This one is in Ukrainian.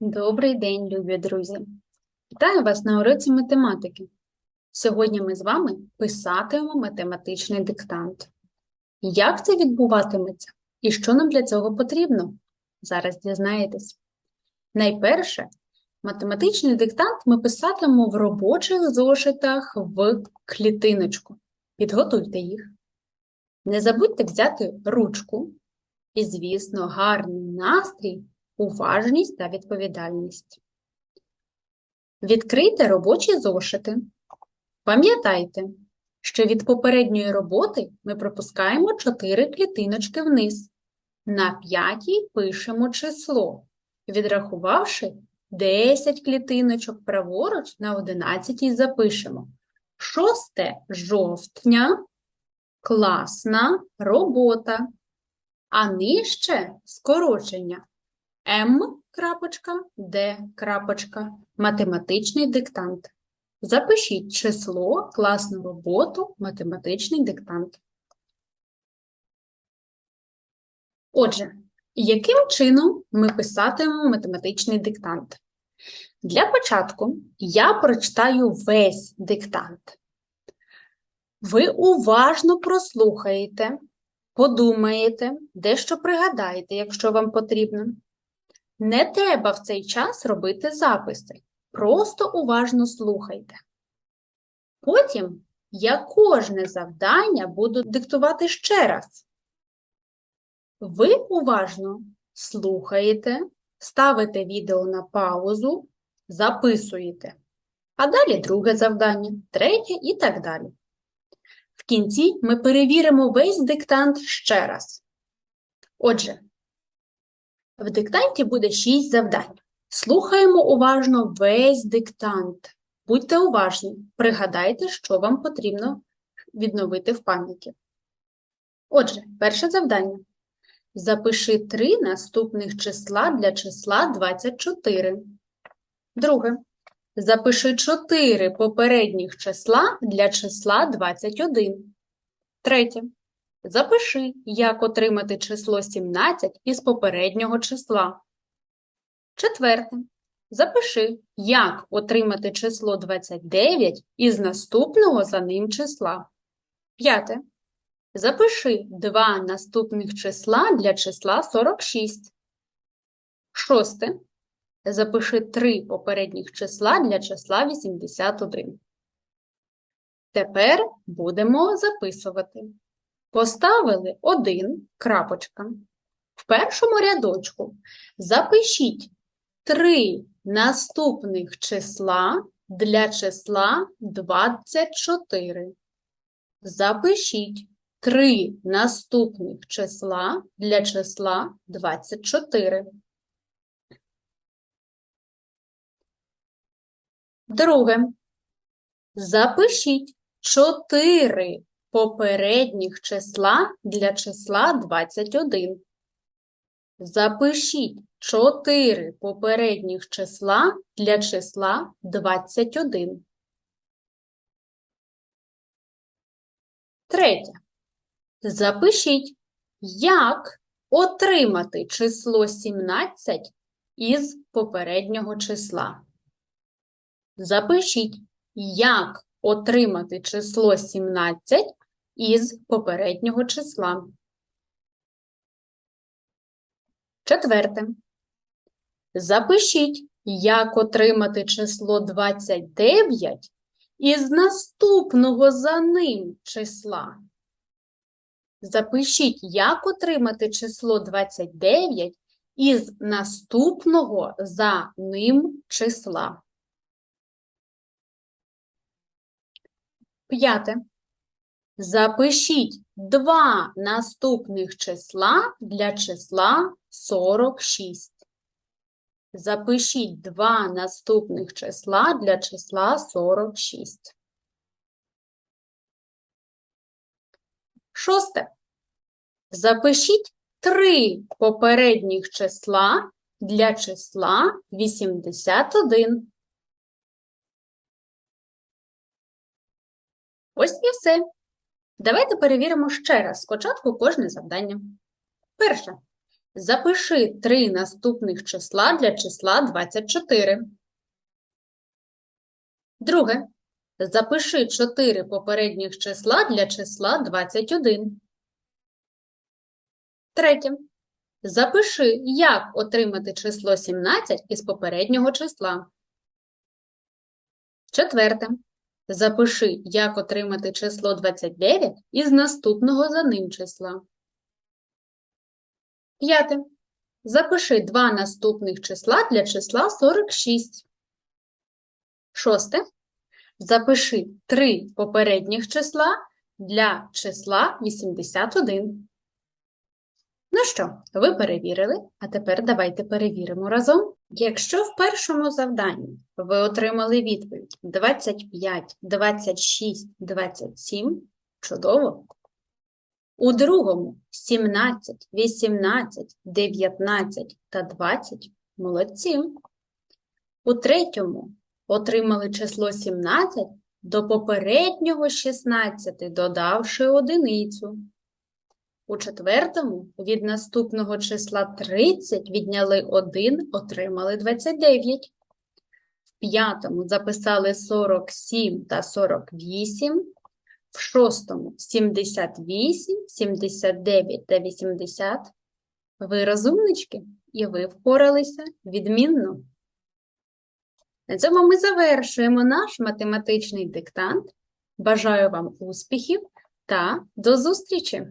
Добрий день, любі друзі! Вітаю вас на уроці математики. Сьогодні ми з вами писатимемо математичний диктант. Як це відбуватиметься і що нам для цього потрібно? Зараз дізнаєтесь. Найперше, математичний диктант ми писатимемо в робочих зошитах в клітиночку. Підготуйте їх. Не забудьте взяти ручку і, звісно, гарний настрій уважність та відповідальність. Відкрийте робочі зошити. Пам'ятайте, що від попередньої роботи ми пропускаємо 4 клітиночки вниз. На п'ятій пишемо число, відрахувавши 10 клітиночок праворуч, на 11 запишемо 6 жовтня, класна робота, а нижче скорочення М. Д. Математичний диктант. Запишіть число, класну роботу, математичний диктант. Отже, яким чином ми писатимемо математичний диктант? Для початку я прочитаю весь диктант. Ви уважно прослухаєте, подумаєте, дещо пригадаєте, якщо вам потрібно. Не треба в цей час робити записи. Просто уважно слухайте. Потім я кожне завдання буду диктувати ще раз. Ви уважно слухаєте, ставите відео на паузу, записуєте. А далі друге завдання, третє і так далі. В кінці ми перевіримо весь диктант ще раз. Отже, в диктанті буде 6 завдань. Слухаємо уважно весь диктант. Будьте уважні, пригадайте, що вам потрібно відновити в пам'яті. Отже, перше завдання. Запиши три наступних числа для числа 24. Друге. Запиши 4 попередніх числа для числа 21. Третє. Запиши, як отримати число 17 із попереднього числа. Четверте. Запиши, як отримати число 29 із наступного за ним числа. П'яте. Запиши два наступних числа для числа 46. Шосте. Запиши три попередніх числа для числа 81. Тепер будемо записувати. Поставили один крапочка. В першому рядочку запишіть три наступних числа для числа 24. Запишіть три наступних числа для числа 24. Друге. Запишіть 4 попередніх числа для числа 21. Запишіть 4 попередніх числа для числа 21. Третє. Запишіть, як отримати число 17 із попереднього числа. Запишіть, як отримати число 17 із попереднього числа. Четверте. Запишіть, як отримати число 29 із наступного за ним числа. Запишіть, як отримати число 29 із наступного за ним числа. П'яте. Запишіть два наступних числа для числа 46. Запишіть два наступних числа для числа 46. Шосте. Запишіть три попередніх числа для числа 81. Ось і все. Давайте перевіримо ще раз спочатку кожне завдання. Перше. Запиши три наступних числа для числа 24. Друге. Запиши чотири попередніх числа для числа 21. Третє. Запиши, як отримати число 17 із попереднього числа. Четверте. Запиши, як отримати число 29 із наступного за ним числа. П'яте. Запиши два наступних числа для числа 46. Шосте. Запиши три попередніх числа для числа 81. Ну що, ви перевірили, а тепер давайте перевіримо разом. Якщо в першому завданні ви отримали відповідь 25, 26, 27, чудово. У другому 17, 18, 19 та 20 молодці. У третьому отримали число 17 до попереднього 16, додавши одиницю. У четвертому від наступного числа 30 відняли 1, отримали 29. В п'ятому записали 47 та 48. В шостому 78, 79 та 80. Ви розумнички, і ви впоралися відмінно. На цьому ми завершуємо наш математичний диктант. Бажаю вам успіхів та до зустрічі!